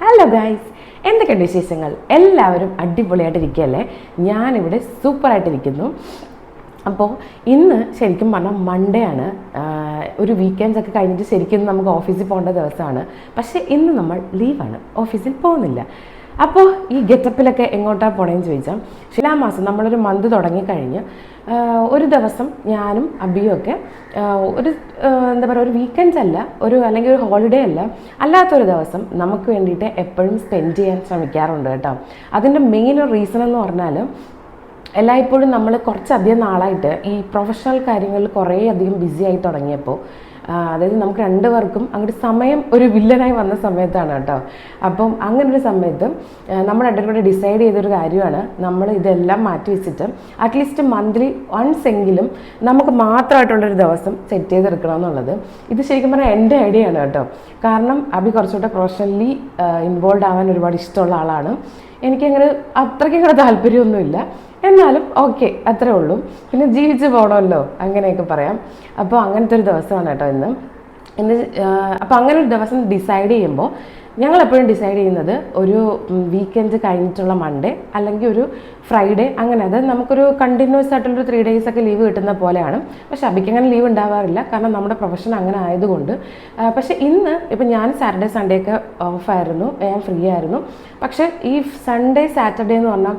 Hello guys എന്തൊക്കെയുണ്ട് വിശേഷങ്ങൾ? എല്ലാവരും അടിപൊളിയായിട്ടിരിക്കുകയല്ലേ ഞാനിവിടെ സൂപ്പറായിട്ടിരിക്കുന്നു അപ്പോൾ ഇന്ന് ശരിക്കും പറഞ്ഞാൽ മൺഡേ ആണ്. ഒരു വീക്കെൻഡ്സ് ഒക്കെ കഴിഞ്ഞിട്ട് ശരിക്കും നമുക്ക് ഓഫീസിൽ പോകേണ്ട ദിവസമാണ്. പക്ഷേ ഇന്ന് നമ്മൾ ലീവാണ് ഓഫീസിൽ പോകുന്നില്ല. അപ്പോൾ ഈ ഗെറ്റപ്പിലൊക്കെ എങ്ങോട്ടാണ് പോണേന്ന് ചോദിച്ചാൽ ശിലാമാസം നമ്മളൊരു മന്ത് തുടങ്ങിക്കഴിഞ്ഞ് ഒരു ദിവസം ഞാനും അബിയും ഒക്കെ ഒരു എന്താ പറയുക ഒരു വീക്കെൻഡ്സ് അല്ല ഒരു അല്ലെങ്കിൽ ഒരു ഹോളിഡേ അല്ല അല്ലാത്തൊരു ദിവസം നമുക്ക് വേണ്ടിയിട്ട് എപ്പോഴും സ്പെൻഡ് ചെയ്യാൻ ശ്രമിക്കാറുണ്ട് കേട്ടോ. അതിന്റെ മെയിൻ റീസൺ എന്ന് പറഞ്ഞാൽ എല്ലായ്പ്പോഴും നമ്മൾ കുറച്ചധികം നാളായിട്ട് ഈ പ്രൊഫഷണൽ കാര്യങ്ങളിൽ കുറേ അധികം ബിസി ആയി തുടങ്ങിയപ്പോൾ അതായത് നമുക്ക് രണ്ടുപേർക്കും അങ്ങോട്ട് സമയം ഒരു വില്ലനായി വന്ന സമയത്താണ് കേട്ടോ. അപ്പം അങ്ങനെ ഒരു സമയത്ത് നമ്മൾ രണ്ടുപേരും ഡിസൈഡ് ചെയ്തൊരു കാര്യമാണ് നമ്മൾ ഇതെല്ലാം മാറ്റി വെച്ചിട്ട് അറ്റ്ലീസ്റ്റ് മന്ത്ലി വൺസ് എങ്കിലും നമുക്ക് മാത്രമായിട്ടുള്ളൊരു ദിവസം സെറ്റ് ചെയ്തെടുക്കണം എന്നുള്ളത് ഇത് ശരിക്കും പറഞ്ഞാൽ എന്റെ ഐഡിയ ആണ് കേട്ടോ. കാരണം അഭി കുറച്ചുകൂടെ പ്രൊഫഷണലി ഇൻവോൾവ് ആവാൻ ഒരുപാട് ഇഷ്ടമുള്ള ആളാണ്. എനിക്കങ്ങനെ അത്രയ്ക്ക് അങ്ങനെ താല്പര്യമൊന്നുമില്ല. എന്നാലും ഓക്കെ അത്രേ ഉള്ളൂ. പിന്നെ ജീവിച്ച് പോകണമല്ലോ അങ്ങനെയൊക്കെ പറയാം. അപ്പോൾ അങ്ങനത്തെ ഒരു ദിവസമാണ് കേട്ടോ ഇന്ന്. ഇന്ന് അപ്പോൾ അങ്ങനെ ഒരു ദിവസം ഡിസൈഡ് ചെയ്യുമ്പോൾ ഞങ്ങൾ എപ്പോഴും ഡിസൈഡ് ചെയ്യുന്നത് ഒരു വീക്കെൻഡ് കഴിഞ്ഞിട്ടുള്ള മൺഡേ അല്ലെങ്കിൽ ഒരു ഫ്രൈഡേ അങ്ങനെ. അത് നമുക്കൊരു കണ്ടിന്യൂസ് ആയിട്ടുള്ളൊരു ത്രീ ഡേയ്സ് ഒക്കെ ലീവ് കിട്ടുന്ന പോലെയാണ്. പക്ഷെ അബിക്ക് അങ്ങനെ ലീവ് ഉണ്ടാവാറില്ല. കാരണം നമ്മുടെ പ്രൊഫഷൻ അങ്ങനെ ആയതുകൊണ്ട്. പക്ഷെ ഇന്ന് ഇപ്പം ഞാൻ സാറ്റർഡേ സൺഡേ ഒക്കെ ഓഫായിരുന്നു ഞാൻ ഫ്രീ ആയിരുന്നു. പക്ഷെ ഈ സൺഡേ സാറ്റർഡേ എന്ന് പറഞ്ഞാൽ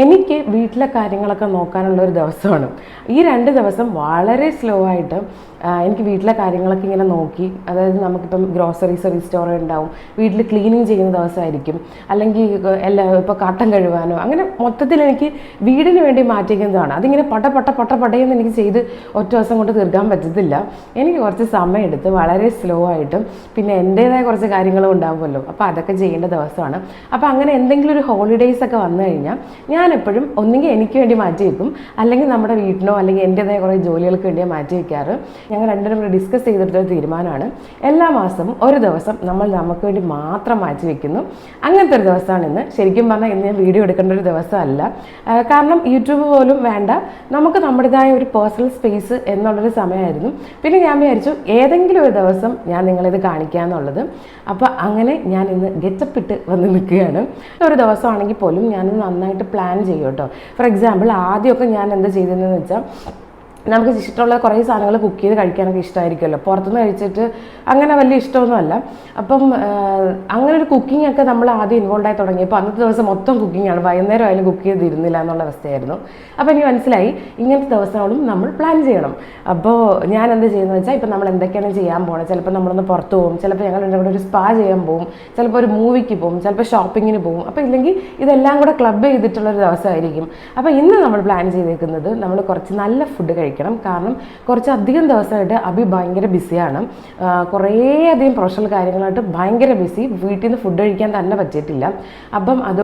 എനിക്ക് വീട്ടിലെ കാര്യങ്ങളൊക്കെ നോക്കാനുള്ള ഒരു ദിവസമാണ്. ഈ രണ്ട് ദിവസം വളരെ സ്ലോ ആയിട്ട് എനിക്ക് വീട്ടിലെ കാര്യങ്ങളൊക്കെ ഇങ്ങനെ നോക്കി. അതായത് നമുക്കിപ്പം സർവീസ് റീസ്റ്റോർ ഉണ്ടാവും. വീട്ടിൽ ക്ലീനിങ് ചെയ്യുന്ന ദിവസമായിരിക്കും. അല്ലെങ്കിൽ എല്ലാ ഇപ്പോൾ കാട്ടം കഴുകാനോ അങ്ങനെ മൊത്തത്തിൽ എനിക്ക് വീടിന് വേണ്ടി മാറ്റിക്കുന്നതാണ്. അതിങ്ങനെ പട്ട പട്ട പട്ട പട്ടയെന്ന് എനിക്ക് ചെയ്ത് ഒറ്റ ദിവസം കൊണ്ട് തീർക്കാൻ പറ്റത്തില്ല. എനിക്ക് കുറച്ച് സമയം എടുത്ത് വളരെ സ്ലോ ആയിട്ടും പിന്നെ എന്റേതായ കുറച്ച് കാര്യങ്ങളും ഉണ്ടാകുമല്ലോ അപ്പോൾ അതൊക്കെ ചെയ്യേണ്ട ദിവസമാണ്. അപ്പോൾ അങ്ങനെ എന്തെങ്കിലും ഒരു ഹോളിഡേയ്സ് ഒക്കെ വന്നു കഴിഞ്ഞാൽ ഞാൻ എപ്പോഴും ഒന്നുകിൽ എനിക്ക് വേണ്ടി മാറ്റി വെക്കും. അല്ലെങ്കിൽ നമ്മുടെ വീട്ടിനോ അല്ലെങ്കിൽ എന്റേതായ കുറേ ജോലികൾക്ക് വേണ്ടിയോ മാറ്റി വയ്ക്കാറ് ഞങ്ങൾ രണ്ടുപേരും കൂടി ഡിസ്കസ് ചെയ്തെടുത്തൊരു തീരുമാനമാണ്. എല്ലാ മാസവും ഒരു ദിവസം നമ്മൾ നമുക്ക് വേണ്ടി മാത്രം മാറ്റി വയ്ക്കുന്നു അങ്ങനത്തെ ഒരു ദിവസമാണ് ഇന്ന്. ശരിക്കും പറഞ്ഞാൽ ഇന്ന് ഞാൻ വീഡിയോ എടുക്കേണ്ട ഒരു ദിവസമല്ല. കാരണം യൂട്യൂബ് പോലും വേണ്ട. നമുക്ക് നമ്മുടേതായ ഒരു പേഴ്സണൽ സ്പേസ് എന്നുള്ളൊരു സമയമായിരുന്നു. പിന്നെ ഞാൻ വിചാരിച്ചു ഏതെങ്കിലും ഒരു ദിവസം ഞാൻ നിങ്ങളിത് കാണിക്കാന്നുള്ളത്. അപ്പോൾ അങ്ങനെ ഞാൻ ഇന്ന് ഗെറ്റപ്പ് ഇട്ട് വന്ന് നിൽക്കുകയാണ്. ഒരു ദിവസമാണെങ്കിൽ പോലും ഞാനിത് നന്നായിട്ട് പ്ലാൻ ചെയ്യും കേട്ടോ. ഫോർ എക്സാമ്പിൾ ആദ്യമൊക്കെ ഞാൻ എന്താ ചെയ്തതെന്ന് വെച്ചാൽ നമുക്ക് ഇഷ്ടമുള്ള കുറേ സാധനങ്ങൾ കുക്ക് ചെയ്ത് കഴിക്കാനൊക്കെ ഇഷ്ടമായിരിക്കുമല്ലോ പുറത്തുനിന്ന് കഴിച്ചിട്ട് അങ്ങനെ വലിയ ഇഷ്ടമൊന്നുമല്ല. അപ്പം അങ്ങനെ ഒരു കുക്കിംഗ് ഒക്കെ നമ്മൾ ആദ്യം ഇൻവോൾവ് ആയി തുടങ്ങിയപ്പോൾ അന്നത്തെ ദിവസം മൊത്തം കുക്കിംഗ് ആണ്. വൈകുന്നേരം ആയാലും കുക്ക് ചെയ്തിരുന്നില്ല എന്നുള്ള അവസ്ഥയായിരുന്നു. അപ്പോൾ എനിക്ക് മനസ്സിലായി ഇങ്ങനത്തെ ദിവസങ്ങളും നമ്മൾ പ്ലാൻ ചെയ്യണം. അപ്പോൾ ഞാൻ എന്ത് ചെയ്യുന്നത് വെച്ചാൽ ഇപ്പം നമ്മൾ എന്തൊക്കെയാണ് ചെയ്യാൻ പോകണം ചിലപ്പോൾ നമ്മളൊന്ന് പുറത്ത് പോകും ചിലപ്പോൾ ഞങ്ങൾ കൂടെ ഒരു സ്പാ ചെയ്യാൻ പോകും ചിലപ്പോൾ ഒരു മൂവിക്ക് പോകും ചിലപ്പോൾ ഷോപ്പിങ്ങിന് പോകും അപ്പോൾ ഇല്ലെങ്കിൽ ഇതെല്ലാം കൂടെ ക്ലബ് ചെയ്തിട്ടുള്ളൊരു ദിവസമായിരിക്കും. അപ്പോൾ ഇന്ന് നമ്മൾ പ്ലാൻ ചെയ്തേക്കുന്നത് നമ്മൾ കുറച്ച് നല്ല ഫുഡ് കഴിക്കണം. കാരണം കുറച്ചധികം ദിവസമായിട്ട് അഭി ഭയങ്കര ബിസിയാണ്. കുറേ അധികം പ്രൊഫഷണൽ കാര്യങ്ങളായിട്ട് ഭയങ്കര ബിസി. വീട്ടിൽ നിന്ന് ഫുഡ് കഴിക്കാൻ തന്നെ പറ്റിയിട്ടില്ല. അപ്പം അത്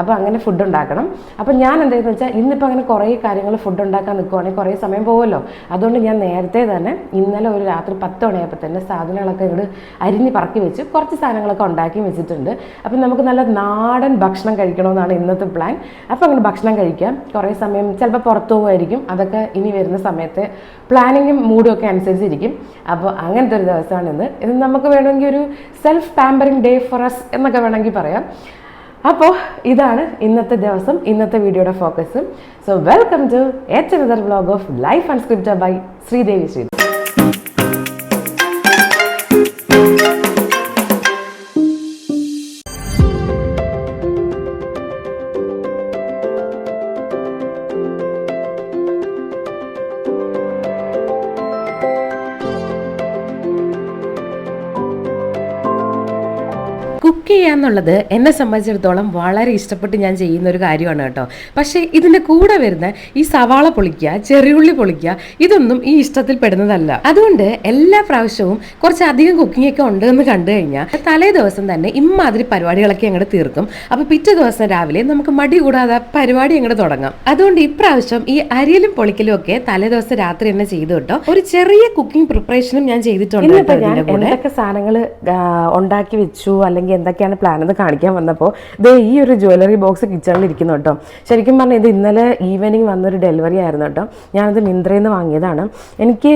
അപ്പം അങ്ങനെ ഫുഡ് ഉണ്ടാക്കണം. അപ്പം ഞാൻ എന്താണെന്ന് വെച്ചാൽ ഇന്നിപ്പോൾ അങ്ങനെ കുറേ കാര്യങ്ങൾ ഫുഡ് ഉണ്ടാക്കാൻ നിൽക്കുവാണെങ്കിൽ കുറേ സമയം പോകുമല്ലോ അതുകൊണ്ട് ഞാൻ നേരത്തെ തന്നെ ഇന്നലെ ഒരു രാത്രി പത്ത് മണിയായപ്പോൾ തന്നെ സാധനങ്ങളൊക്കെ ഇങ്ങോട്ട് അരിഞ്ഞ് പറക്കി വെച്ച് കുറച്ച് സാധനങ്ങളൊക്കെ ഉണ്ടാക്കി വെച്ചിട്ടുണ്ട്. അപ്പം നമുക്ക് നല്ല നാടൻ ഭക്ഷണം കഴിക്കണമെന്നാണ് ഇന്നത്തെ പ്ലാൻ. അപ്പോൾ അങ്ങനെ ഭക്ഷണം കഴിക്കാം. കുറേ സമയം ചിലപ്പോൾ പുറത്തു പോകുമായിരിക്കും അതൊക്കെ ഇനി വരുന്ന സമയത്ത് പ്ലാനിങ്ങും മൂഡും ഒക്കെ അനുസരിച്ചിരിക്കും. അപ്പോൾ അങ്ങനത്തെ ഒരു ദിവസമാണ് ഇന്ന്. ഇത് നമുക്ക് വേണമെങ്കിൽ ഒരു self pampering day for us എന്നൊക്കെ വേണമെങ്കിൽ പറയാം. അപ്പോൾ ഇതാണ് ഇന്നത്തെ ദിവസം ഇന്നത്തെ വീഡിയോയുടെ ഫോക്കസ് സോ വെൽക്കം ടു ഏറ്റവും another of Life Unscripted by Sreedevi Sree ചെയ്യാന്നുള്ളത് എന്നെ സംബന്ധിച്ചിടത്തോളം വളരെ ഇഷ്ടപ്പെട്ട് ഞാൻ ചെയ്യുന്ന ഒരു കാര്യമാണ് കേട്ടോ. പക്ഷേ ഇതിന്റെ കൂടെ വരുന്ന ഈ സവാള പൊളിക്കുക ചെറിയുള്ളി പൊളിക്കുക ഇതൊന്നും ഈ ഇഷ്ടത്തിൽ പെടുന്നതല്ല. അതുകൊണ്ട് എല്ലാ പ്രാവശ്യവും കുറച്ച് അധികം കുക്കിംഗ് ഒക്കെ ഉണ്ട് എന്ന് കണ്ടു കഴിഞ്ഞാൽ തലേ ദിവസം തന്നെ ഇമ്മാതിരി പരിപാടികളൊക്കെ അങ്ങോട്ട് തീർക്കും. അപ്പോൾ പിറ്റേ ദിവസം രാവിലെ നമുക്ക് മടി കൂടാതെ പരിപാടി അങ്ങോട്ട് തുടങ്ങാം. അതുകൊണ്ട് ഇപ്രാവശ്യം ഈ അരിയലും പൊളിക്കലും ഒക്കെ തലേ ദിവസം രാത്രി തന്നെ ചെയ്തു കേട്ടോ. ഒരു ചെറിയ കുക്കിംഗ് പ്രിപ്പറേഷനും ഞാൻ ചെയ്തിട്ടുണ്ട്. എന്തൊക്കെ സാധനങ്ങൾ ഉണ്ടാക്കി വെച്ചു? അല്ലെങ്കിൽ എന്തൊക്കെ എന്തൊക്കെയാണ് പ്ലാൻ കാണിക്കാൻ വന്നപ്പോൾ ദേ ഈ ഒരു ജ്വല്ലറി ബോക്സ് കിച്ചണിൽ ഇരിക്കുന്നു കേട്ടോ. ശരിക്കും പറഞ്ഞാൽ ഇത് ഇന്നലെ ഈവനിങ് വന്നൊരു ഡെലിവറി ആയിരുന്നു കേട്ടോ. ഞാനത് മിന്ത്രയിൽ നിന്ന് വാങ്ങിയതാണ്. എനിക്ക്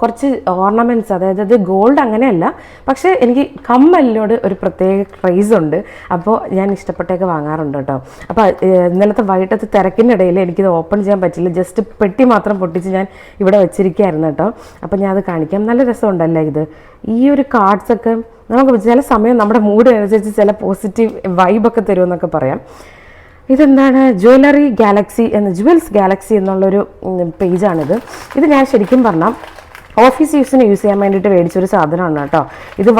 കുറച്ച് ഓർണമെന്റ്സ് അതായത് അത് ഗോൾഡ് അങ്ങനെയല്ല പക്ഷേ എനിക്ക് കമ്മലിനോട് ഒരു പ്രത്യേക ക്രൈസ് ഉണ്ട്. അപ്പോൾ ഞാൻ ഇഷ്ടപ്പെട്ടൊക്കെ വാങ്ങാറുണ്ട് കേട്ടോ. അപ്പോൾ ഇന്നലത്തെ വൈകിട്ടത്തെ തിരക്കിനിടയിൽ എനിക്കിത് ഓപ്പൺ ചെയ്യാൻ പറ്റില്ല. ജസ്റ്റ് പെട്ടി മാത്രം പൊട്ടിച്ച് ഞാൻ ഇവിടെ വെച്ചിരിക്കുകയായിരുന്നു കേട്ടോ. അപ്പോൾ ഞാൻ അത് കാണിക്കാം. നല്ല രസമുണ്ടല്ലേ ഇത്? ഈ ഒരു കാർഡ്സ് ഒക്കെ നമുക്ക് ചില സമയം നമ്മുടെ മൂഡ് അനുസരിച്ച് ചില പോസിറ്റീവ് വൈബൊക്കെ തരുമെന്നൊക്കെ പറയാം. ഇതെന്താണ്? ജ്വല്ലറി ഗാലക്സി എന്ന ജുവൽസ് ഗാലക്സി എന്നുള്ളൊരു പേജാണിത് ഇത് ഞാൻ ശരിക്കും പറഞ്ഞാൽ ഓഫീസ് യൂസിന് യൂസ് ചെയ്യാൻ വേണ്ടിയിട്ട് മേടിച്ചൊരു സാധനമാണ് കേട്ടോ. ഇത്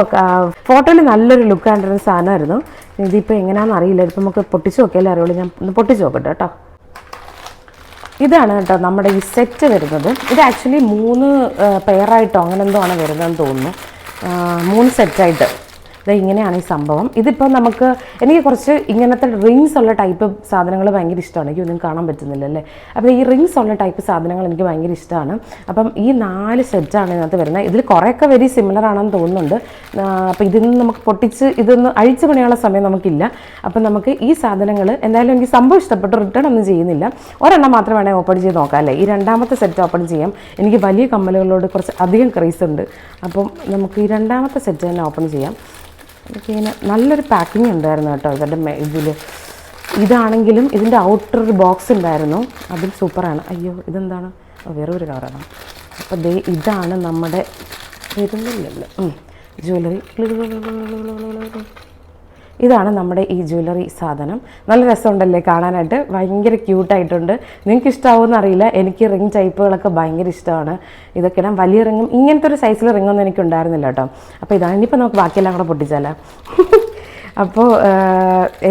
ഫോട്ടോയിൽ നല്ലൊരു ലുക്ക് ആൻഡ് സാധനമായിരുന്നു. ഇതിപ്പോൾ എങ്ങനെയാണെന്ന് അറിയില്ല. ഇപ്പം നമുക്ക് പൊട്ടിച്ച് നോക്കിയാലേ അറിയുള്ളൂ. ഞാൻ ഒന്ന് പൊട്ടിച്ച് നോക്കട്ടെ കേട്ടോ. ഇതാണ് കേട്ടോ നമ്മുടെ ഈ സെറ്റ് വരുന്നത്. ഇത് ആക്ച്വലി മൂന്ന് പെയറായിട്ടോ അങ്ങനെ എന്തോ ആണ് വരുന്നതെന്ന് തോന്നുന്നു. മൂന്ന് സെറ്റായിട്ട് ഇങ്ങനെയാണ് ഈ സംഭവം. ഇതിപ്പോൾ നമുക്ക് എനിക്ക് കുറച്ച് ഇങ്ങനത്തെ റിങ്സ് ഉള്ള ടൈപ്പ് സാധനങ്ങൾ ഭയങ്കര ഇഷ്ടമാണ്. എനിക്ക് ഒന്നും കാണാൻ പറ്റുന്നില്ല അല്ലേ അപ്പോൾ ഈ റിങ്സ് ഉള്ള ടൈപ്പ് സാധനങ്ങൾ എനിക്ക് ഭയങ്കര ഇഷ്ടമാണ്. അപ്പം ഈ നാല് സെറ്റാണ് ഇതിനകത്ത് വരുന്നത്. ഇതിൽ കുറേയൊക്കെ വെരി സിമിലർ ആണെന്ന് തോന്നുന്നുണ്ട്. അപ്പോൾ ഇതിൽ നിന്ന് നമുക്ക് പൊട്ടിച്ച് ഇതൊന്ന് അഴിച്ചു പണിയാനുള്ള സമയം നമുക്കില്ല. അപ്പം നമുക്ക് ഈ സാധനങ്ങൾ എന്തായാലും എനിക്ക് സംഭവം ഇഷ്ടപ്പെട്ടു. റിട്ടേൺ ഒന്നും ചെയ്യുന്നില്ല. ഒരെണ്ണം മാത്രം വേണേൽ ഓപ്പൺ ചെയ്ത് നോക്കാം അല്ലേ? ഈ രണ്ടാമത്തെ സെറ്റ് ഓപ്പൺ ചെയ്യാം. എനിക്ക് വലിയ കമ്മലുകളോട് കുറച്ച് അധികം ക്രൈസ് ഉണ്ട്. അപ്പം നമുക്ക് ഈ രണ്ടാമത്തെ സെറ്റ് തന്നെ ഓപ്പൺ ചെയ്യാം. എനിക്ക് ഇങ്ങനെ നല്ലൊരു പാക്കിംഗ് ഉണ്ടായിരുന്നു കേട്ടോ ഇവരുടെ ഇതിൽ ഇതാണെങ്കിലും ഇതിന്റെ ഔട്ടർ ബോക്സ് ഉണ്ടായിരുന്നു. അതും സൂപ്പറാണ് അയ്യോ ഇതെന്താണ്? വേറൊരു കളറാണ് അപ്പോൾ ദേ ഇതാണ് നമ്മുടെ വരുന്നില്ലല്ലോ ജ്വല്ലറി ഇതാണ് നമ്മുടെ ഈ ജ്വല്ലറി സാധനം. നല്ല രസമുണ്ടല്ലേ കാണാനായിട്ട്? ഭയങ്കര ക്യൂട്ടായിട്ടുണ്ട്. നിങ്ങൾക്ക് ഇഷ്ടമാവുമെന്ന് അറിയില്ല. എനിക്ക് റിങ് ടൈപ്പുകളൊക്കെ ഭയങ്കര ഇഷ്ടമാണ്. ഇതൊക്കെ ഇടാൻ വലിയ റിങ്ങും ഇങ്ങനത്തെ ഒരു സൈസിൽ റിങ്ങൊന്നും എനിക്ക് ഉണ്ടായിരുന്നില്ല കേട്ടോ. അപ്പോൾ ഇതാണ്. ഇനിയിപ്പോൾ നമുക്ക് ബാക്കിയെല്ലാം കൂടെ പൊട്ടിച്ചാലോ? അപ്പോൾ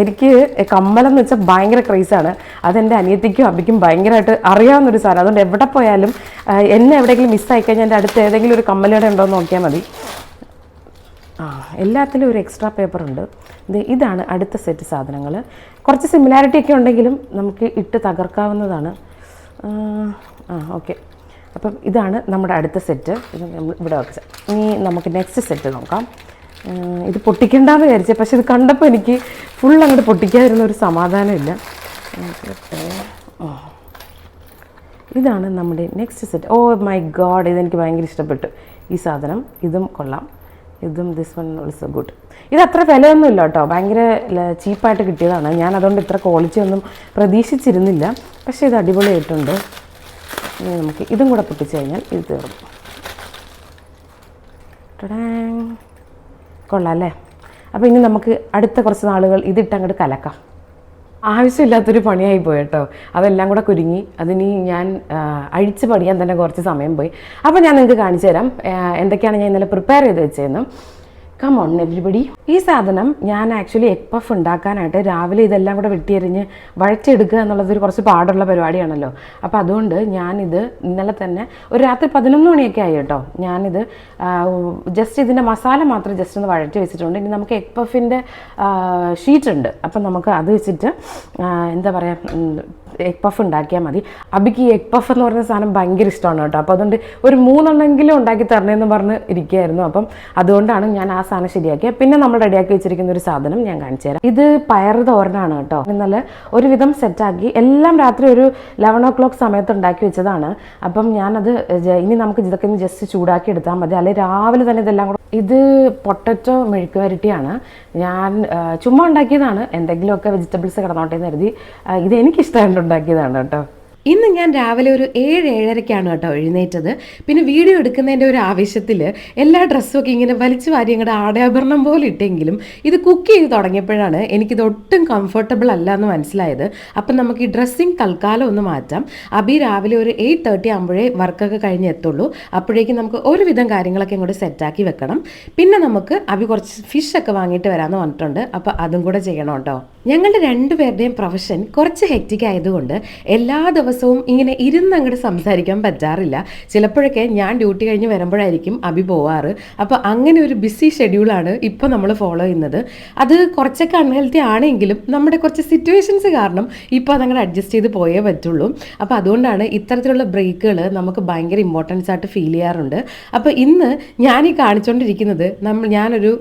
എനിക്ക് കമ്മലെന്ന് വെച്ചാൽ ഭയങ്കര ക്രൈസാണ് അതെന്റെ അനിയത്തിക്കും അബിക്കും ഭയങ്കരമായിട്ട് അറിയാവുന്നൊരു സാധനം. അതുകൊണ്ട് എവിടെ പോയാലും എന്നെ എവിടെയെങ്കിലും മിസ്സായി കഴിഞ്ഞാൽ എന്റെ അടുത്ത് ഏതെങ്കിലും ഒരു കമ്മലയുടെ ഉണ്ടോ എന്ന് നോക്കിയാൽ മതി. ആ എല്ലാത്തിലും ഒരു എക്സ്ട്രാ പേപ്പർ ഉണ്ട്. ഇത് ഇതാണ് അടുത്ത സെറ്റ് സാധനങ്ങൾ. കുറച്ച് സിമിലാരിറ്റി ഒക്കെ ഉണ്ടെങ്കിലും നമുക്ക് ഇട്ട് തകർക്കാവുന്നതാണ്. ആ, ഓക്കെ അപ്പം ഇതാണ് നമ്മുടെ അടുത്ത സെറ്റ് ഇത് നമ്മൾ ഇവിടെ വെച്ച ഇനി നമുക്ക് നെക്സ്റ്റ് സെറ്റ് നോക്കാം. ഇത് പൊട്ടിക്കണ്ടെന്ന് വിചാരിച്ചത് പക്ഷേ ഇത് കണ്ടപ്പോൾ എനിക്ക് ഫുൾ അങ്ങോട്ട് പൊട്ടിക്കാതിരുന്ന ഒരു സമാധാനമില്ല. ഇതാണ് നമ്മുടെ next set oh my God ഇതെനിക്ക് ഭയങ്കര ഇഷ്ടപ്പെട്ടു. ഈ സാധനം ഇതും കൊള്ളാം. ഇതും ദിസ് വൺ ഓൾസോ ഗുഡ് ഇത് അത്ര വിലയൊന്നും ഇല്ല കേട്ടോ. ഭയങ്കര ചീപ്പായിട്ട് കിട്ടിയതാണ്. ഞാൻ അതുകൊണ്ട് ഇത്ര ക്വാളിറ്റി ഒന്നും പ്രതീക്ഷിച്ചിരുന്നില്ല. പക്ഷേ ഇത് അടിപൊളിയായിട്ടുണ്ട്. ഇനി നമുക്ക് ഇതും കൂടെ പൊട്ടിച്ച് കഴിഞ്ഞാൽ ഇത് തീർന്നു. കൊള്ളാം അല്ലേ? അപ്പോൾ ഇനി നമുക്ക് അടുത്ത കുറച്ച് നാളുകൾ ഇതിട്ട് അങ്ങോട്ട് കലക്കാം. ആവശ്യമില്ലാത്തൊരു പണിയായി പോയി കേട്ടോ. അതെല്ലാം കൂടെ കുരുങ്ങി. അതിനി ഞാൻ അഴിച്ച് പണിയാൻ തന്നെ കുറച്ച് സമയം പോയി. അപ്പോൾ ഞാൻ നിങ്ങൾക്ക് കാണിച്ചു തരാം എന്തൊക്കെയാണ് ഞാൻ ഇന്നലെ പ്രിപ്പയർ ചെയ്ത് വെച്ചതെന്ന്. കം ഓൺ എവരിബഡി ഈ സാധനം ഞാൻ ആക്ച്വലി എഗ് പഫ് ഉണ്ടാക്കാനായിട്ട് രാവിലെ ഇതെല്ലാം കൂടെ വെട്ടിയെറിഞ്ഞ് വഴച്ചെടുക്കുക എന്നുള്ളത് ഒരു കുറച്ച് പാടുള്ള പരിപാടിയാണല്ലോ. അപ്പോൾ അതുകൊണ്ട് ഞാനിത് ഇന്നലെ തന്നെ ഒരു രാത്രി പതിനൊന്ന് മണിയൊക്കെ ആയി കേട്ടോ. ഞാനിത് ജസ്റ്റ് ഇതിന്റെ മസാല മാത്രം ജസ്റ്റ് ഒന്ന് വഴറ്റി വെച്ചിട്ടുണ്ട്. ഇനി നമുക്ക് എഗ് പഫിന്റെ ഷീറ്റ് ഉണ്ട്. അപ്പം നമുക്ക് അത് വെച്ചിട്ട് എന്താ പറയുക എഗ് പഫ് ഉണ്ടാക്കിയാൽ മതി. അബിക്ക് ഈ എഗ് പഫ് എന്ന് പറയുന്ന സാധനം ഭയങ്കര ഇഷ്ടമാണ് കേട്ടോ. അപ്പോൾ അതുകൊണ്ട് ഒരു മൂന്നെണ്ണെങ്കിലും ഉണ്ടാക്കി തരണമെന്ന് പറഞ്ഞ് ഇരിക്കുകയായിരുന്നു. അപ്പം അതുകൊണ്ടാണ് ഞാൻ ആ സാധനം ശരിയാക്കിയത് പിന്നെ നമ്മൾ റെഡിയാക്കി വെച്ചിരിക്കുന്ന ഒരു സാധനം ഞാൻ കാണിച്ചു തരാം. ഇത് പയർ തോരനാണ് കേട്ടോ. ഇന്നലെ ഒരുവിധം സെറ്റാക്കി എല്ലാം രാത്രി ഒരു ലെവൻ ഓ ക്ലോക്ക് സമയത്ത് ഉണ്ടാക്കി വെച്ചതാണ്. അപ്പം ഞാനത് ഇനി നമുക്ക് ഇതൊക്കെ ഒന്ന് ജസ്റ്റ് ചൂടാക്കി എടുത്താൽ മതി. അല്ലെങ്കിൽ രാവിലെ തന്നെ ഇതെല്ലാം കൂടെ ഇത് പൊട്ടറ്റോ മെഴുക്ക് വരട്ടിയാണ്. ഞാൻ ചുമ്മാ ഉണ്ടാക്കിയതാണ്. എന്തെങ്കിലുമൊക്കെ വെജിറ്റബിൾസ് കിടന്നോട്ടെ എന്ന് കരുതി. ഇത് എനിക്കിഷ്ടമായിട്ട് ഉണ്ടാക്കിയതാണ് കേട്ടോ. ഇന്ന് ഞാൻ രാവിലെ ഒരു ഏഴ് ഏഴരയ്ക്കാണ് കേട്ടോ എഴുന്നേറ്റത്. പിന്നെ വീഡിയോ എടുക്കുന്നതിന്റെ ഒരു ആവശ്യത്തിൽ എല്ലാ ഡ്രസ്സും ഒക്കെ ഇങ്ങനെ വലിച്ചു വാരി ഞങ്ങളുടെ ആടയാഭരണം പോലെ ഇട്ടെങ്കിലും ഇത് കുക്ക് ചെയ്ത് തുടങ്ങിയപ്പോഴാണ് എനിക്കിത് ഒട്ടും കംഫർട്ടബിൾ അല്ല എന്ന് മനസ്സിലായത്. അപ്പം നമുക്ക് ഈ ഡ്രസ്സിങ് തൽക്കാലം ഒന്ന് മാറ്റാം. അബി രാവിലെ ഒരു എയ്റ്റ് തേർട്ടി ആകുമ്പോഴേ വർക്കൊക്കെ കഴിഞ്ഞ് എത്തുള്ളൂ. അപ്പോഴേക്കും നമുക്ക് ഒരുവിധം കാര്യങ്ങളൊക്കെ ഇങ്ങോട്ട് സെറ്റാക്കി വെക്കണം. പിന്നെ നമുക്ക് അബി കുറച്ച് ഫിഷ് ഒക്കെ വാങ്ങിയിട്ട് വരാമെന്ന് പറഞ്ഞിട്ടുണ്ട്. അപ്പോൾ അതും കൂടെ ചെയ്യണം കേട്ടോ. ഞങ്ങളുടെ രണ്ടുപേരുടെയും പ്രൊഫഷൻ കുറച്ച് ഹെക്റ്റിക് ആയതുകൊണ്ട് എല്ലാ ദിവസവും ദിവസവും ഇങ്ങനെ ഇരുന്ന് അങ്ങോട്ട് സംസാരിക്കാൻ പറ്റാറില്ല. ചിലപ്പോഴൊക്കെ ഞാൻ ഡ്യൂട്ടി കഴിഞ്ഞ് വരുമ്പോഴായിരിക്കും അഭി പോവാറ്. അപ്പോൾ അങ്ങനെ ഒരു ബിസി ഷെഡ്യൂളാണ് ഇപ്പോൾ നമ്മൾ ഫോളോ ചെയ്യുന്നത്. അത് കുറച്ചൊക്കെ അൺഹെൽത്തി ആണെങ്കിലും നമ്മുടെ കുറച്ച് സിറ്റുവേഷൻസ് കാരണം ഇപ്പോൾ അതങ്ങനെ അഡ്ജസ്റ്റ് ചെയ്ത് പോയേ പറ്റുള്ളൂ. അപ്പോൾ അതുകൊണ്ടാണ് ഇത്തരത്തിലുള്ള ബ്രേക്കുകൾ നമുക്ക് ഭയങ്കര ഇമ്പോർട്ടൻസ് ആയിട്ട് ഫീൽ ചെയ്യാറുണ്ട്. അപ്പോൾ ഇന്ന് ഞാൻ ഈ കാണിച്ചുകൊണ്ടിരിക്കുന്നത് നമ്മൾ ഞാനൊരു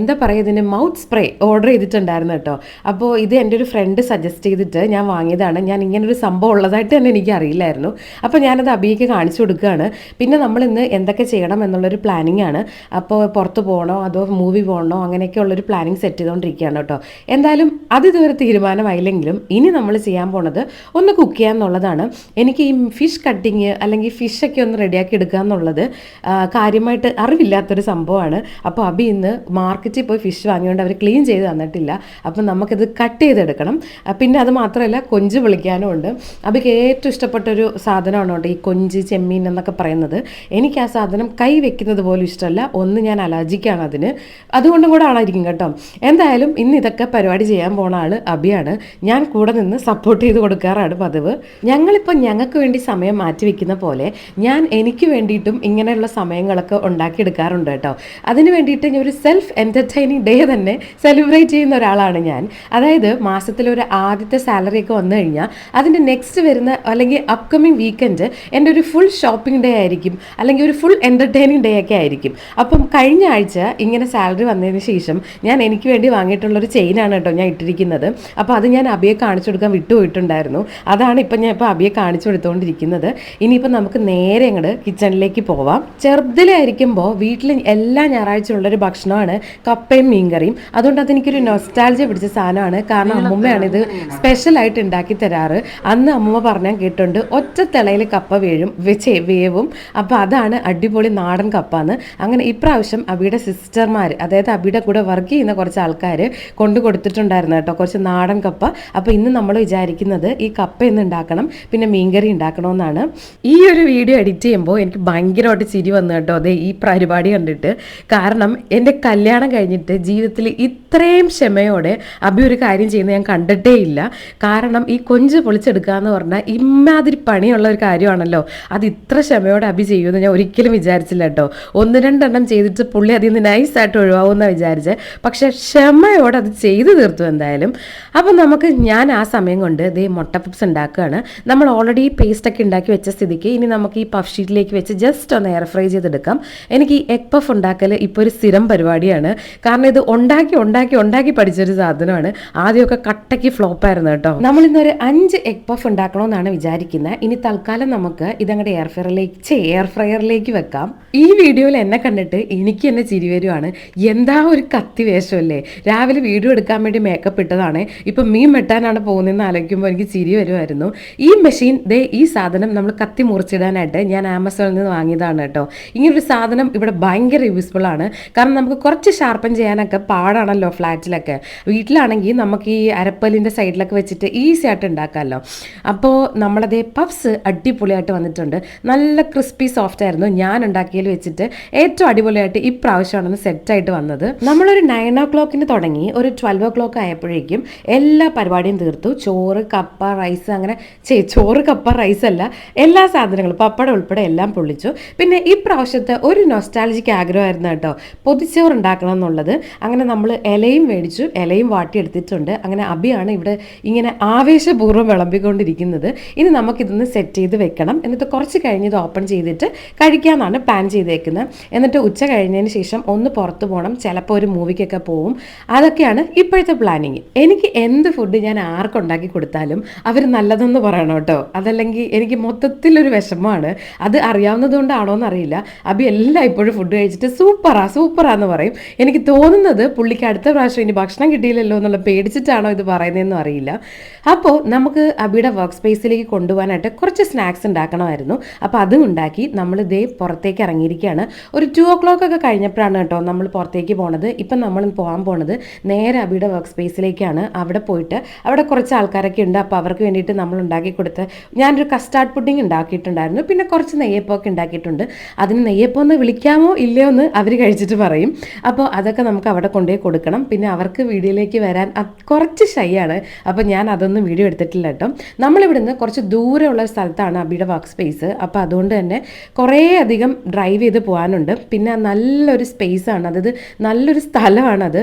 എന്താ പറയുക ഇതിന് മൗത്ത് സ്പ്രേ ഓർഡർ ചെയ്തിട്ടുണ്ടായിരുന്നു കേട്ടോ. അപ്പോൾ ഇത് എന്റെ ഒരു ഫ്രണ്ട് സജസ്റ്റ് ചെയ്തിട്ട് ഞാൻ വാങ്ങിയതാണ്. ഞാൻ ഇങ്ങനൊരു സംഭവം ഉള്ളതായിട്ട് തന്നെ എനിക്ക് അറിയില്ലായിരുന്നു അപ്പോൾ ഞാനത് അബിക്ക് കാണിച്ചു കൊടുക്കുകയാണ്. പിന്നെ നമ്മൾ ഇന്ന് എന്തൊക്കെ ചെയ്യണം എന്നുള്ളൊരു പ്ലാനിങ് ആണ്. അപ്പോൾ പുറത്ത് പോകണോ? അതോ മൂവി പോകണോ? അങ്ങനെയൊക്കെ ഉള്ളൊരു പ്ലാനിങ് സെറ്റ് ചെയ്തുകൊണ്ടിരിക്കുകയാണ് കേട്ടോ. എന്തായാലും അത് ഇതുവരെ തീരുമാനമായില്ലെങ്കിലും ഇനി നമ്മൾ ചെയ്യാൻ പോണത് ഒന്ന് കുക്ക് ചെയ്യുക എന്നുള്ളതാണ്. എനിക്ക് ഈ ഫിഷ് കട്ടിങ് അല്ലെങ്കിൽ ഫിഷൊക്കെ ഒന്ന് റെഡിയാക്കി എടുക്കുക എന്നുള്ളത് കാര്യമായിട്ട് അറിവില്ലാത്തൊരു സംഭവമാണ്. അപ്പോൾ അബി ഇന്ന് മാർക്കറ്റിൽ പോയി ഫിഷ് വാങ്ങിയോണ്ട് അവർ ക്ലീൻ ചെയ്ത് തന്നിട്ടില്ല. അപ്പം നമുക്കിത് കട്ട് ചെയ്തെടുക്കണം. പിന്നെ അത് മാത്രമല്ല കൊഞ്ച് വിളിക്കാനും ഉണ്ട്. അബിക്ക് ഏറ്റവും ഇഷ്ടപ്പെട്ടൊരു സാധനമാണ് കേട്ടോ ഈ കൊഞ്ച് ചെമ്മീൻ എന്നൊക്കെ പറയുന്നത്. എനിക്ക് ആ സാധനം കൈ വെക്കുന്നത് പോലും ഇഷ്ടമല്ല. ഒന്ന് ഞാൻ അലർജിക്കാണ് അതിന്. അതുകൊണ്ടും കൂടെ ആണായിരിക്കും കേട്ടോ. എന്തായാലും ഇന്ന് ഇതൊക്കെ പരിപാടി ചെയ്യാൻ പോണ ആൾ അബിയാണ്. ഞാൻ കൂടെ നിന്ന് സപ്പോർട്ട് ചെയ്ത് കൊടുക്കാറാണ് പതിവ്. ഞങ്ങളിപ്പോൾ ഞങ്ങൾക്ക് വേണ്ടി സമയം മാറ്റി വെക്കുന്ന പോലെ ഞാൻ എനിക്ക് വേണ്ടിയിട്ടും ഇങ്ങനെയുള്ള സമയങ്ങളൊക്കെ ഉണ്ടാക്കിയെടുക്കാറുണ്ട് കേട്ടോ. അതിന് വേണ്ടിയിട്ട് ഞാൻ ഒരു സെൽഫ് എന്റർടൈനിങ് ഡേ തന്നെ സെലിബ്രേറ്റ് ചെയ്യുന്ന ഒരാളാണ് ഞാൻ. അതായത് മാസത്തിലൊരു ആദ്യത്തെ സാലറി ഒക്കെ വന്നു കഴിഞ്ഞാൽ അതിന്റെ നെക്സ്റ്റ് വരുന്ന അല്ലെങ്കിൽ അപ്കമിങ് വീക്കെൻഡ് എന്റെ ഒരു ഫുൾ ഷോപ്പിംഗ് ഡേ ആയിരിക്കും അല്ലെങ്കിൽ ഒരു ഫുൾ എന്റർടൈനിങ് ഡേ ഒക്കെ ആയിരിക്കും. അപ്പം കഴിഞ്ഞ ആഴ്ച ഇങ്ങനെ സാലറി വന്നതിന് ശേഷം ഞാൻ എനിക്ക് വേണ്ടി വാങ്ങിയിട്ടുള്ളൊരു ചെയിനാണ് കേട്ടോ ഞാൻ ഇട്ടിരിക്കുന്നത്. അപ്പോൾ അത് ഞാൻ അബിയെ കാണിച്ചു കൊടുക്കാൻ വിട്ടുപോയിട്ടുണ്ടായിരുന്നു. അതാണ് ഇപ്പം ഞാൻ ഇപ്പോൾ അബിയെ കാണിച്ചു കൊടുത്തുകൊണ്ടിരിക്കുന്നത് ഇനിയിപ്പോൾ നമുക്ക് നേരെ അങ്ങോട്ട് കിച്ചണിലേക്ക് പോവാം. ചെറുതിലായിരിക്കുമ്പോൾ വീട്ടിൽ എല്ലാ ഞായറാഴ്ച ഉള്ളൊരു ഭക്ഷണമാണ് കപ്പയും മീൻകറിയും. അതുകൊണ്ട് അതെനിക്കൊരു നൊസ്റ്റാൽജി പിടിച്ച സാധനമാണ്. കാരണം അമ്മൂമ്മയാണ് ഇത് സ്പെഷ്യലായിട്ട് ഉണ്ടാക്കി തരാറ്. അന്ന് അമ്മൂമ്മ പറഞ്ഞാൽ കേട്ടുണ്ട് ഒറ്റ തിളയിൽ കപ്പ വീഴും വെച്ച് വേവും. അപ്പോൾ അതാണ് അടിപൊളി നാടൻ കപ്പ എന്ന് അങ്ങനെ ഇപ്രാവശ്യം അബിയുടെ സിസ്റ്റർമാർ അതായത് അബിയുടെ കൂടെ വർക്ക് ചെയ്യുന്ന കുറച്ച് ആൾക്കാർ കൊണ്ടു കൊടുത്തിട്ടുണ്ടായിരുന്നു കേട്ടോ കുറച്ച് നാടൻ കപ്പ. അപ്പോൾ ഇന്ന് നമ്മൾ വിചാരിക്കുന്നത് ഈ കപ്പ ഇന്ന് ഉണ്ടാക്കണം പിന്നെ മീൻകറി ഉണ്ടാക്കണമെന്നാണ് ഈ ഒരു വീഡിയോ എഡിറ്റ് ചെയ്യുമ്പോൾ എനിക്ക് ഭയങ്കരമായിട്ട് ചിരി വന്നു കേട്ടോ. അതെ ഈ പരിപാടി കണ്ടിട്ട്. കാരണം എന്റെ കല്യാണം കഴിഞ്ഞിട്ട് ജീവിതത്തിൽ ഇത്രയും ക്ഷമയോടെ അബി ഒരു കാര്യം ചെയ്യുന്നത് ഞാൻ കണ്ടിട്ടേ ഇല്ല. കാരണം ഈ കൊഞ്ച് പൊളിച്ചെടുക്കുക എന്ന് ഇമാതിരി പണിയുള്ള ഒരു കാര്യമാണല്ലോ. അത് ഇത്ര ക്ഷമയോടെ അഭി ചെയ്യുമെന്ന് ഞാൻ ഒരിക്കലും വിചാരിച്ചില്ല കേട്ടോ. ഒന്ന് രണ്ടെണ്ണം ചെയ്തിട്ട് പുള്ളി അതിൽ നിന്ന് നൈസായിട്ട് ഒഴിവാകുമെന്നാണ് വിചാരിച്ചത് പക്ഷേ ക്ഷമയോടെ അത് ചെയ്തു തീർത്തു എന്തായാലും. അപ്പം നമുക്ക് ഞാൻ ആ സമയം കൊണ്ട് ഇതേ മുട്ട പപ്സ് ഉണ്ടാക്കുകയാണ്. നമ്മൾ ഓൾറെഡി പേസ്റ്റൊക്കെ ഉണ്ടാക്കി വെച്ച സ്ഥിതിക്ക് ഇനി നമുക്ക് ഈ പഫ് ഷീറ്റിലേക്ക് വെച്ച് ജസ്റ്റ് ഒന്ന് എയർ ഫ്രൈ ചെയ്തെടുക്കാം. എനിക്ക് ഈ എഗ് പഫ് ഉണ്ടാക്കൽ ഇപ്പോൾ ഒരു സ്ഥിരം പരിപാടിയാണ്. കാരണം ഇത് ഉണ്ടാക്കി ഉണ്ടാക്കി ഉണ്ടാക്കി പഠിച്ചൊരു സാധനമാണ്. ആദ്യമൊക്കെ കട്ടയ്ക്ക് ഫ്ലോപ്പായിരുന്നു കേട്ടോ. നമ്മൾ ഇന്നൊരു അഞ്ച് എഗ് പഫ് ഉണ്ടാക്കണമെന്നാണ് വിചാരിക്കുന്നത്. ഇനി തൽക്കാലം നമുക്ക് ഇതങ്ങടെ എയർ ഫ്രയറിലേക്ക് എയർ ഫ്രയറിലേക്ക് വെക്കാം. ഈ വീഡിയോയിൽ എന്നെ കണ്ടിട്ട് എനിക്ക് എന്നെ ചിരി വരുവാണ്. എന്താ ഒരു കത്തി വേഷമല്ലേ? രാവിലെ വീഡിയോ എടുക്കാൻ വേണ്ടി മേക്കപ്പ് ഇട്ടതാണ്. ഇപ്പം മീൻ വെട്ടാനാണ് പോകുന്നതെന്ന് ആലോചിക്കുമ്പോൾ എനിക്ക് ചിരി വരുമായിരുന്നു ഈ മെഷീൻ ദേ ഈ സാധനം നമ്മൾ കത്തി മുറിച്ചിടാനായിട്ട് ഞാൻ ആമസോണിൽ നിന്ന് വാങ്ങിയതാണ് കേട്ടോ. ഇങ്ങനൊരു സാധനം ഇവിടെ ഭയങ്കര യൂസ്ഫുൾ ആണ്. കാരണം നമുക്ക് കുറച്ച് ഷാർപ്പൻ ചെയ്യാനൊക്കെ പാടാണല്ലോ ഫ്ലാറ്റിലൊക്കെ വീട്ടിലാണെങ്കിൽ നമുക്ക് ഈ അരപ്പലിന്റെ സൈഡിലൊക്കെ വെച്ചിട്ട് ഈസി ആയിട്ട് ഉണ്ടാക്കാമല്ലോ. നമ്മളതേ പഫ്സ് അടിപൊളിയായിട്ട് വന്നിട്ടുണ്ട്. നല്ല ക്രിസ്പി സോഫ്റ്റ് ആയിരുന്നു. ഞാൻ ഉണ്ടാക്കിയതിൽ വെച്ചിട്ട് ഏറ്റവും അടിപൊളിയായിട്ട് ഇപ്രാവശ്യമാണെന്ന് സെറ്റായിട്ട് വന്നത്. നമ്മളൊരു നയൻ ഓ ക്ലോക്കിന് തുടങ്ങി. ഒരു ട്വൽവ് ഓ ക്ലോക്ക് ആയപ്പോഴേക്കും എല്ലാ പരിപാടിയും തീർത്തു. ചോറ് കപ്പ റൈസ് അങ്ങനെ ചേ ചോറ് കപ്പ റൈസ് അല്ല. എല്ലാ സാധനങ്ങളും പപ്പടം ഉൾപ്പെടെ എല്ലാം പൊള്ളിച്ചു. പിന്നെ ഈ പ്രാവശ്യത്തെ ഒരു നൊസ്റ്റാലജിക്ക് ആഗ്രഹമായിരുന്നു കേട്ടോ. പൊതിച്ചോറ് ഉണ്ടാക്കണം എന്നുള്ളത്. അങ്ങനെ നമ്മൾ ഇലയും മേടിച്ചു. ഇലയും വാട്ടിയെടുത്തിട്ടുണ്ട്. അങ്ങനെ അബിയാണ് ഇവിടെ ഇങ്ങനെ ആവേശപൂർവം വിളമ്പിക്കൊണ്ടിരിക്കുന്നത്. ഇനി നമുക്കിതൊന്ന് സെറ്റ് ചെയ്ത് വെക്കണം. എന്നിട്ട് കുറച്ച് കഴിഞ്ഞ് ഇത് ഓപ്പൺ ചെയ്തിട്ട് കഴിക്കാമെന്നാണ് പ്ലാൻ ചെയ്തേക്കുന്നത്. എന്നിട്ട് ഉച്ച കഴിഞ്ഞതിന് ശേഷം ഒന്ന് പുറത്ത് പോകണം ചിലപ്പോൾ ഒരു മൂവിക്കൊക്കെ പോവും. അതൊക്കെയാണ് ഇപ്പോഴത്തെ പ്ലാനിങ് എനിക്ക് എന്ത് ഫുഡ് ഞാൻ ആർക്കുണ്ടാക്കി കൊടുത്താലും അവർ നല്ലതെന്ന് പറയണം കേട്ടോ. അതല്ലെങ്കിൽ എനിക്ക് മൊത്തത്തിലൊരു വിഷമമാണ്. അത് അറിയാവുന്നതുകൊണ്ടാണോ എന്നറിയില്ല അബി എല്ലാം ഇപ്പോഴും ഫുഡ് കഴിച്ചിട്ട് സൂപ്പറാ സൂപ്പറാന്ന് പറയും. എനിക്ക് തോന്നുന്നത് പുള്ളിക്ക് അടുത്ത പ്രാവശ്യം ഇനി ഭക്ഷണം കിട്ടിയില്ലല്ലോ എന്നുള്ള പേടിച്ചിട്ടാണോ ഇത് പറയുന്നതെന്നും അറിയില്ല. അപ്പോൾ നമുക്ക് അബിയുടെ വർക്ക് സ്പേസിലേക്ക് കൊണ്ടുപോകാനായിട്ട് കുറച്ച് സ്നാക്സ് ഉണ്ടാക്കണമായിരുന്നു. അപ്പോൾ അതും ഉണ്ടാക്കി നമ്മൾ ഇതേ പുറത്തേക്ക് ഇറങ്ങിയിരിക്കുകയാണ്. ഒരു ടു ഓ ക്ലോക്ക് ഒക്കെ കഴിഞ്ഞപ്പോഴാണ് കേട്ടോ നമ്മൾ പുറത്തേക്ക് പോണത്. ഇപ്പം നമ്മൾ പോകാൻ പോണത് നേരെ അബിയുടെ വർക്ക് സ്പേസിലേക്കാണ് അവിടെ പോയിട്ട് അവിടെ കുറച്ച് ആൾക്കാരൊക്കെ ഉണ്ട്. അപ്പോൾ അവർക്ക് വേണ്ടിയിട്ട് നമ്മൾ ഉണ്ടാക്കി കൊടുത്ത് ഞാനൊരു കസ്റ്റാർഡ് പുഡിംഗ് ഉണ്ടാക്കിയിട്ടുണ്ടായിരുന്നു. പിന്നെ കുറച്ച് നെയ്യപ്പമൊക്കെ ഉണ്ടാക്കിയിട്ടുണ്ട്. അതിന് നെയ്യപ്പം ഒന്ന് വിളിക്കാമോ ഇല്ലയോ എന്ന് അവർ കഴിച്ചിട്ട് പറയും. അപ്പോൾ അതൊക്കെ നമുക്ക് അവിടെ കൊണ്ടുപോയി കൊടുക്കണം. പിന്നെ അവർക്ക് വീഡിയോയിലേക്ക് വരാൻ കുറച്ച് ഷൈ ആണ് അപ്പോൾ ഞാൻ അതൊന്നും വീഡിയോ എടുത്തിട്ടില്ല കേട്ടോ. നമ്മളിവിടെ ഇവിടുന്ന് കുറച്ച് ദൂരമുള്ള ഒരു സ്ഥലത്താണ് അബിയുടെ വർക്ക് സ്പേസ് അപ്പോൾ അതുകൊണ്ട് തന്നെ കുറേ അധികം ഡ്രൈവ് ചെയ്ത് പോകാനുണ്ട്. പിന്നെ നല്ലൊരു സ്പേസ് ആണ്. അതായത് നല്ലൊരു സ്ഥലമാണത്.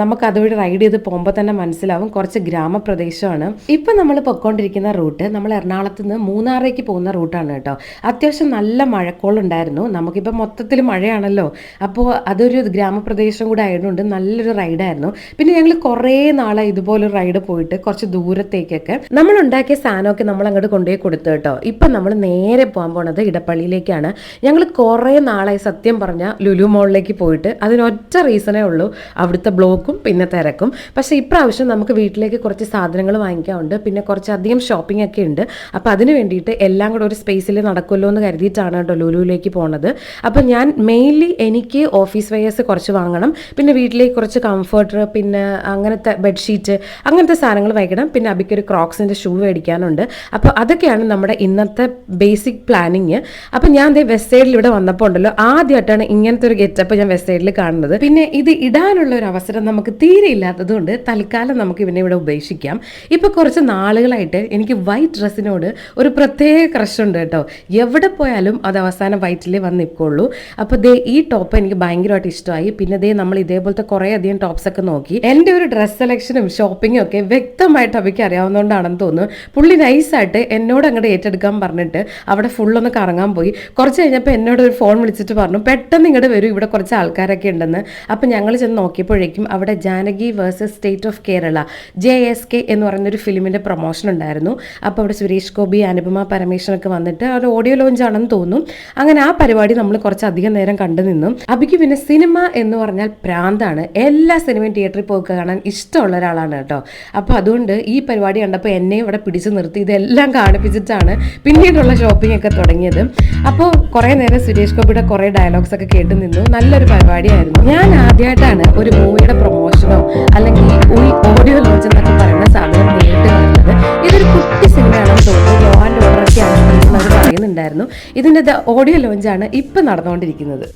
നമുക്ക് അതുവഴി റൈഡ് ചെയ്ത് പോകുമ്പോൾ തന്നെ മനസ്സിലാവും. കുറച്ച് ഗ്രാമപ്രദേശമാണ്. ഇപ്പം നമ്മൾ പൊയ്ക്കൊണ്ടിരിക്കുന്ന റൂട്ട് നമ്മൾ എറണാകുളത്ത് നിന്ന് മൂന്നാറേക്ക് പോകുന്ന റൂട്ടാണ് കേട്ടോ. അത്യാവശ്യം നല്ല മഴക്കോളുണ്ടായിരുന്നു. നമുക്കിപ്പോൾ മൊത്തത്തിൽ മഴയാണല്ലോ. അപ്പോൾ അതൊരു ഗ്രാമപ്രദേശം കൂടെ ആയതുകൊണ്ട് നല്ലൊരു റൈഡായിരുന്നു പിന്നെ ഞങ്ങൾ കുറേ നാളെ ഇതുപോലെ റൈഡ് പോയിട്ട് കുറച്ച് ദൂരത്തേക്കൊക്കെ. നമ്മൾ ഉണ്ടാക്കിയ സാധനമൊക്കെ നമ്മൾ അങ്ങോട്ട് കൊണ്ടുപോയി കൊടുത്തു കേട്ടോ. ഇപ്പം നമ്മൾ നേരെ പോകാൻ പോണത് ഇടപ്പള്ളിയിലേക്കാണ്. ഞങ്ങൾ കുറേ നാളായി സത്യം പറഞ്ഞാൽ ലുലു മോളിലേക്ക് പോയിട്ട് അതിനൊറ്റ റീസണേ ഉള്ളൂ. അവിടുത്തെ ബ്ലോക്കും പിന്നെ തിരക്കും. പക്ഷേ ഇപ്രാവശ്യം നമുക്ക് വീട്ടിലേക്ക് കുറച്ച് സാധനങ്ങൾ വാങ്ങിക്കാറുണ്ട് പിന്നെ കുറച്ചധികം ഷോപ്പിംഗ് ഒക്കെ ഉണ്ട്. അപ്പോൾ അതിന് വേണ്ടിയിട്ട് എല്ലാം കൂടെ ഒരു സ്പേസിൽ നടക്കുമല്ലോ എന്ന് കരുതിയിട്ടാണ് കേട്ടോ ലുലുവിലേക്ക് പോണത്. അപ്പോൾ ഞാൻ മെയിൻലി എനിക്ക് ഓഫീസ് വെയേഴ്സ് കുറച്ച് വാങ്ങണം. പിന്നെ വീട്ടിലേക്ക് കുറച്ച് കംഫർട്ടർ പിന്നെ അങ്ങനത്തെ ബെഡ്ഷീറ്റ് അങ്ങനത്തെ സാധനങ്ങൾ വാങ്ങിക്കണം. പിന്നെ അബിക്കൊരു ക്രോക്സിന്റെ ഷൂ മേടിക്കാനുണ്ട് അപ്പോൾ അതൊക്കെയാണ് നമ്മുടെ ഇന്നത്തെ ബേസിക് പ്ലാനിങ് അപ്പോൾ ഞാൻ ദേ വെസ്റ്റ് സൈഡിൽ ഇവിടെ വന്നപ്പോൾ ഉണ്ടല്ലോ ആദ്യമായിട്ടാണ് ഇങ്ങനത്തെ ഒരു ഗെറ്റപ്പ് ഞാൻ വെസ്റ്റ് സൈഡിൽ കാണുന്നത്. പിന്നെ ഇത് ഇടാനുള്ള ഒരു അവസരം നമുക്ക് തീരെ ഇല്ലാത്തതുകൊണ്ട് തൽക്കാലം നമുക്ക് ഇവനെ ഇവിടെ ഉപേക്ഷിക്കാം. ഇപ്പോൾ കുറച്ച് നാളുകളായിട്ട് എനിക്ക് വൈറ്റ് ഡ്രസ്സിനോട് ഒരു പ്രത്യേക ക്രഷ് ഉണ്ട് കേട്ടോ. എവിടെ പോയാലും അത് അവസാനം വൈറ്റിലേ വന്ന് നിൽക്കുള്ളൂ. അപ്പോൾ ദേ ഈ ടോപ്പ് എനിക്ക് ഭയങ്കരമായിട്ട് ഇഷ്ടമായി. പിന്നെ ദേ നമ്മൾ ഇതേപോലത്തെ കുറേ അധികം ടോപ്സ് ഒക്കെ നോക്കി. എന്റെ ഒരു ഡ്രസ് സെലക്ഷനും ഷോപ്പിങ്ങും ഒക്കെ വ്യക്തമായിട്ട് അവയ്ക്ക് അറിയാവുന്നതുകൊണ്ടാണെന്ന് തോന്നുന്നു. പുള്ളി നൈസായിട്ട് എന്നോട് അങ്ങോട്ട് ഏറ്റെടുക്കാൻ പറഞ്ഞിട്ട് അവിടെ ഫുള്ളൊന്ന് കറങ്ങാൻ പോയി. കുറച്ച് കഴിഞ്ഞപ്പോൾ എന്നോട് ഒരു ഫോൺ വിളിച്ചിട്ട് പറഞ്ഞു പെട്ടെന്ന് ഇങ്ങോട്ട് വരും ഇവിടെ കുറച്ച് ആൾക്കാരൊക്കെ ഉണ്ടെന്ന്. അപ്പം ഞങ്ങൾ ചെന്ന് നോക്കിയപ്പോഴേക്കും അവിടെ Janaki versus State of Kerala J S K എന്ന് പറയുന്നൊരു ഫിലിമിന്റെ പ്രൊമോഷൻ ഉണ്ടായിരുന്നു. അപ്പോൾ അവിടെ സുരേഷ് ഗോപി അനുപമ പരമേശ്വരനൊക്കെ വന്നിട്ട് അവർ ഓഡിയോ ലോഞ്ച് ആണെന്ന് തോന്നും. അങ്ങനെ ആ പരിപാടി നമ്മൾ കുറച്ചധികം നേരം കണ്ടു നിന്നു. അബിക്ക് പിന്നെ സിനിമ എന്ന് പറഞ്ഞാൽ പ്രാന്താണ്. എല്ലാ സിനിമയും തിയേറ്ററിൽ പോയി കാണാൻ ഇഷ്ടമുള്ള ഒരാളാണ് കേട്ടോ. അപ്പോൾ അതുകൊണ്ട് ഈ പരിപാടി കണ്ടപ്പോൾ എന്നെ ഇവിടെ പിടിച്ചു നിർത്തി. ഇതെല്ലാം കാണിപ്പിച്ചിട്ടാണ് പിന്നീടുള്ള ഷോപ്പിംഗ് ഒക്കെ തുടങ്ങിയത്. അപ്പോൾ കുറേ നേരം സുരേഷ് ഗോപിയുടെ കുറേ ഡയലോഗ്സ് ഒക്കെ കേട്ട് നിന്നു. നല്ലൊരു പരിപാടിയായിരുന്നു. ഞാൻ ആദ്യമായിട്ടാണ് ഒരു മൂവിയുടെ പ്രൊമോഷനോ അല്ലെങ്കിൽ ഒരു ഓഡിയോ ലോഞ്ച് എന്നൊക്കെ പറയുന്ന സാധനം നേരിട്ട് കാണുന്നത് ഇതൊരു കുട്ടി സിനിമയാണെന്ന് തോന്നുന്നു. ലോ ആൻഡ് ഓർഡർ ഒക്കെയാണ് പറയുന്നുണ്ടായിരുന്നു. ഇതിന്റെ ഓഡിയോ ലോഞ്ചാണ് ഇപ്പം നടന്നുകൊണ്ടിരിക്കുന്നത്.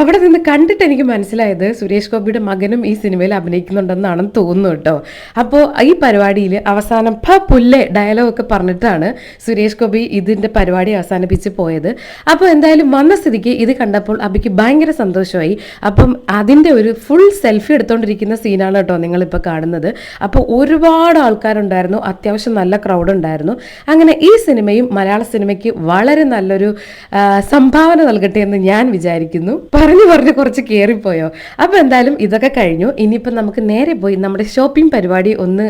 അവിടെ നിന്ന് കണ്ടിട്ട് എനിക്ക് മനസ്സിലായത് സുരേഷ് ഗോപിയുടെ മകനും ഈ സിനിമയിൽ അഭിനയിക്കുന്നുണ്ടെന്നാണെന്ന് തോന്നുന്നു കേട്ടോ. അപ്പോൾ ഈ പരിപാടിയിൽ അവസാനം പ പുല്ലെ ഡയലോഗൊക്കെ പറഞ്ഞിട്ടാണ് സുരേഷ് ഗോപി ഇതിന്റെ പരിപാടി അവസാനിപ്പിച്ച് പോയത്. അപ്പോൾ എന്തായാലും വന്ന സ്ഥിതിക്ക് ഇത് കണ്ടപ്പോൾ അബിക്ക് ഭയങ്കര സന്തോഷമായി. അപ്പം അതിന്റെ ഒരു ഫുൾ സെൽഫി എടുത്തുകൊണ്ടിരിക്കുന്ന സീനാണ് കേട്ടോ നിങ്ങളിപ്പോൾ കാണുന്നത്. അപ്പോൾ ഒരുപാട് ആൾക്കാരുണ്ടായിരുന്നു അത്യാവശ്യം നല്ല ക്രൗഡ് ഉണ്ടായിരുന്നു. അങ്ങനെ ഈ സിനിമയും മലയാള സിനിമയ്ക്ക് വളരെ നല്ലൊരു സംഭാവന നൽകട്ടെ എന്ന് ഞാൻ വിചാരിക്കുന്നു. പറഞ്ഞു പറഞ്ഞ്. കുറച്ച് കയറിപ്പോയോ അപ്പോൾ എന്തായാലും ഇതൊക്കെ കഴിഞ്ഞു. ഇനിയിപ്പം നമുക്ക് നേരെ പോയി നമ്മുടെ ഷോപ്പിംഗ് പരിപാടി ഒന്ന്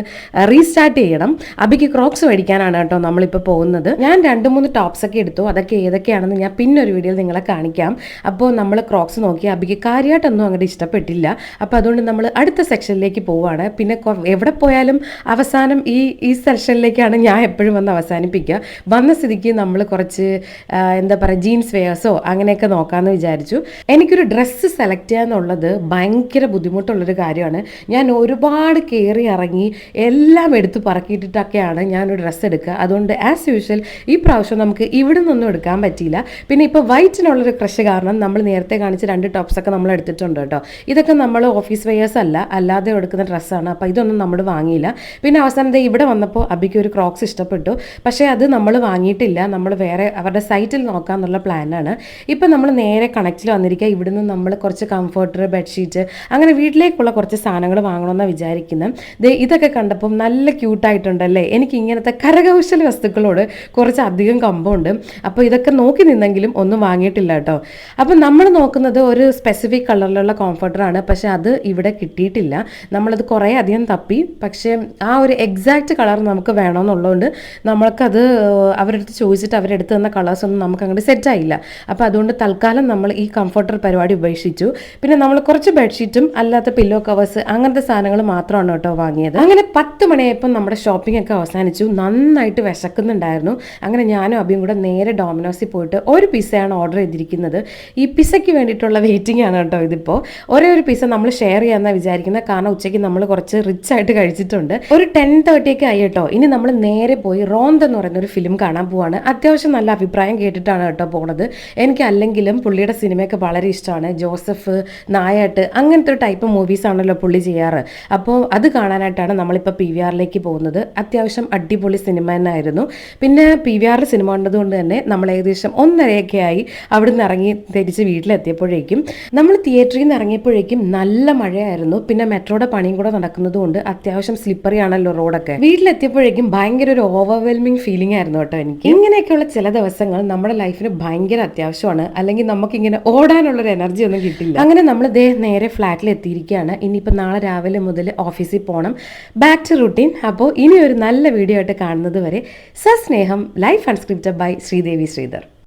റീസ്റ്റാർട്ട് ചെയ്യണം. അബിക്ക് ക്രോക്സ് മേടിക്കാനാണ് കേട്ടോ നമ്മളിപ്പോൾ പോകുന്നത്. ഞാൻ രണ്ട് മൂന്ന് ടോപ്സ് ഒക്കെ എടുത്തു. അതൊക്കെ ഏതൊക്കെയാണെന്ന് ഞാൻ പിന്നൊരു വീഡിയോയിൽ നിങ്ങളെ കാണിക്കാം. അപ്പോൾ നമ്മൾ ക്രോക്സ് നോക്കി അബിക്ക് കാര്യമായിട്ടൊന്നും അങ്ങോട്ട് ഇഷ്ടപ്പെട്ടില്ല. അപ്പോൾ അതുകൊണ്ട് നമ്മൾ അടുത്ത സെക്ഷനിലേക്ക് പോവുകയാണ് പിന്നെ എവിടെ പോയാലും അവസാനം ഈ ഈ സെക്ഷനിലേക്കാണ് ഞാൻ എപ്പോഴും വന്ന് അവസാനിപ്പിക്കുക. വന്ന സ്ഥിതിക്ക് നമ്മൾ കുറച്ച് എന്താ പറയുക ജീൻസ് വെയേഴ്സോ അങ്ങനെയൊക്കെ നോക്കാമെന്ന് വിചാരിച്ചു. എനിക്കൊരു ഡ്രസ്സ് സെലക്ട് ചെയ്യുക എന്നുള്ളത് ഭയങ്കര ബുദ്ധിമുട്ടുള്ളൊരു കാര്യമാണ്. ഞാൻ ഒരുപാട് കയറി ഇറങ്ങി എല്ലാം എടുത്ത് പറക്കിയിട്ടിട്ടൊക്കെയാണ് ഞാനൊരു ഡ്രസ്സ് എടുക്കുക. അതുകൊണ്ട് ആസ് യൂഷ്വൽ ഈ പ്രാവശ്യം നമുക്ക് ഇവിടെ നിന്നൊന്നും എടുക്കാൻ പറ്റിയില്ല. പിന്നെ ഇപ്പോൾ വൈറ്റിനുള്ളൊരു ക്രഷ് കാരണം നമ്മൾ നേരത്തെ കാണിച്ച രണ്ട് ടോപ്സൊക്കെ നമ്മൾ എടുത്തിട്ടുണ്ട് കേട്ടോ. ഇതൊക്കെ നമ്മൾ ഓഫീസ് വെയേഴ്സ് അല്ല അല്ലാതെ എടുക്കുന്ന ഡ്രസ്സാണ് അപ്പോൾ ഇതൊന്നും നമ്മൾ വാങ്ങിയില്ല. പിന്നെ അവസാനം ഇവിടെ വന്നപ്പോൾ അബിക്ക് ഒരു ക്രോക്സ് ഇഷ്ടപ്പെട്ടു. പക്ഷേ അത് നമ്മൾ വാങ്ങിയിട്ടില്ല. നമ്മൾ വേറെ അവരുടെ സൈറ്റിൽ നോക്കാമെന്നുള്ള പ്ലാനാണ് ഇപ്പം നമ്മൾ നേരെ കണക്റ്റിൽ വന്നിരിക്കുക. ഇവിടുന്ന് നമ്മൾ കുറച്ച് കംഫർട്ടർ ബെഡ്ഷീറ്റ് അങ്ങനെ വീട്ടിലേക്കുള്ള കുറച്ച് സാധനങ്ങൾ വാങ്ങണമെന്നാണ് വിചാരിക്കുന്നത് ദേ ഇതൊക്കെ കണ്ടപ്പം നല്ല ക്യൂട്ടായിട്ടുണ്ടല്ലേ എനിക്ക് ഇങ്ങനത്തെ കരകൗശല വസ്തുക്കളോട് കുറച്ച് അധികം കമ്പമുണ്ട്. അപ്പോൾ ഇതൊക്കെ നോക്കി നിന്നെങ്കിലും ഒന്നും വാങ്ങിയിട്ടില്ല കേട്ടോ. അപ്പം നമ്മൾ നോക്കുന്നത് ഒരു സ്പെസിഫിക് കളറിലുള്ള കോംഫർട്ടറാണ് പക്ഷെ അത് ഇവിടെ കിട്ടിയിട്ടില്ല. നമ്മളത് കുറേ അധികം തപ്പി. പക്ഷേ ആ ഒരു എക്സാക്റ്റ് കളർ നമുക്ക് വേണമെന്നുള്ളതുകൊണ്ട് നമ്മൾക്കത് അവരുടെ അടുത്ത് ചോദിച്ചിട്ട് അവരെടുത്ത് തന്ന കളേഴ്സൊന്നും നമുക്ക് അങ്ങോട്ട് സെറ്റ് ആയില്ല. അപ്പോൾ അതുകൊണ്ട് തൽക്കാലം നമ്മൾ ഈ കംഫർട്ടർ പരിപാടി ഉപേക്ഷിച്ചു പിന്നെ നമ്മൾ കുറച്ച് ബെഡ്ഷീറ്റും അല്ലാത്ത പില്ലോ കവേഴ്സ് അങ്ങനത്തെ സാധനങ്ങൾ മാത്രമാണ് കേട്ടോ വാങ്ങിയത്. അങ്ങനെ പത്ത് മണിയായപ്പോൾ നമ്മുടെ ഷോപ്പിംഗ് ഒക്കെ അവസാനിച്ചു. നന്നായിട്ട് വിശക്കുന്നുണ്ടായിരുന്നു. അങ്ങനെ ഞാനും അബിയും കൂടെ നേരെ ഡോമിനോസിൽ പോയിട്ട് ഒരു പിസ്സയാണ് ഓർഡർ ചെയ്തിരിക്കുന്നത്. ഈ പിസ്സയ്ക്ക് വേണ്ടിയിട്ടുള്ള വെയിറ്റിംഗ് ആണ് കേട്ടോ ഇതിപ്പോൾ ഒരേ ഒരു പിസ്സ നമ്മൾ ഷെയർ ചെയ്യാമെന്നാണ് വിചാരിക്കുന്നത്. കാരണം ഉച്ചയ്ക്ക് നമ്മൾ കുറച്ച് റിച്ച് ആയിട്ട് കഴിച്ചിട്ടുണ്ട്. ഒരു ടെൻ തേർട്ടി ഒക്കെ ആയി കേട്ടോ. ഇനി നമ്മൾ നേരെ പോയി റോന്ത് എന്ന് പറയുന്ന ഒരു ഫിലിം കാണാൻ പോവാണ്. അത്യാവശ്യം നല്ല അഭിപ്രായം കേട്ടിട്ടാണ് കേട്ടോ പോണത്. എനിക്ക് അല്ലെങ്കിലും പുള്ളിയുടെ സിനിമയൊക്കെ വളരെ ഇഷ്ടമാണ്. ജോസഫ് നായാട്ട് അങ്ങനത്തെ ഒരു ടൈപ്പ് മൂവീസ് ആണല്ലോ പുള്ളി ചെയ്യാറ്. അപ്പോൾ അത് കാണാനായിട്ടാണ് നമ്മളിപ്പോൾ പി വി ആറിലേക്ക് പോകുന്നത്. അത്യാവശ്യം അടിപൊളി സിനിമ തന്നെയായിരുന്നു പിന്നെ പി വി ആറിൽ സിനിമ കണ്ടതുകൊണ്ട് തന്നെ നമ്മൾ ഏകദേശം ഒന്നരയൊക്കെ ആയി അവിടെ നിന്ന് ഇറങ്ങി തിരിച്ച് വീട്ടിലെത്തിയപ്പോഴേക്കും നമ്മൾ തിയേറ്ററിൽ നിന്ന് ഇറങ്ങിയപ്പോഴേക്കും നല്ല മഴയായിരുന്നു. പിന്നെ മെട്രോയുടെ പണിയും കൂടെ നടക്കുന്നതുകൊണ്ട് അത്യാവശ്യം സ്ലിപ്പറി ആണല്ലോ റോഡൊക്കെ വീട്ടിലെത്തിയപ്പോഴേക്കും ഭയങ്കര ഒരു ഓവർവെൽമിംഗ് ഫീലിംഗ് ആയിരുന്നു കേട്ടോ എനിക്ക്. ഇങ്ങനെയൊക്കെയുള്ള ചില ദിവസങ്ങൾ നമ്മുടെ ലൈഫിന് ഭയങ്കര അത്യാവശ്യമാണ്. അല്ലെങ്കിൽ നമുക്കിങ്ങനെ ഓടാനുള്ളൊരു എനർജി ഒന്നും കിട്ടില്ല. അങ്ങനെ നമ്മൾ ദേ നേരെ ഫ്ലാറ്റിൽ എത്തിയിരിക്കുകയാണ്. ഇനിയിപ്പോൾ നാളെ രാവിലെ മുതൽ ഓഫീസിൽ പോകണം ബാക്ക് ടു റുട്ടീൻ അപ്പോൾ ഇനി ഒരു നല്ല വീഡിയോ ആയിട്ട് കാണുന്നത് വരെ സസ്നേഹം Life Unscripted by Sreedevi Sreedhar.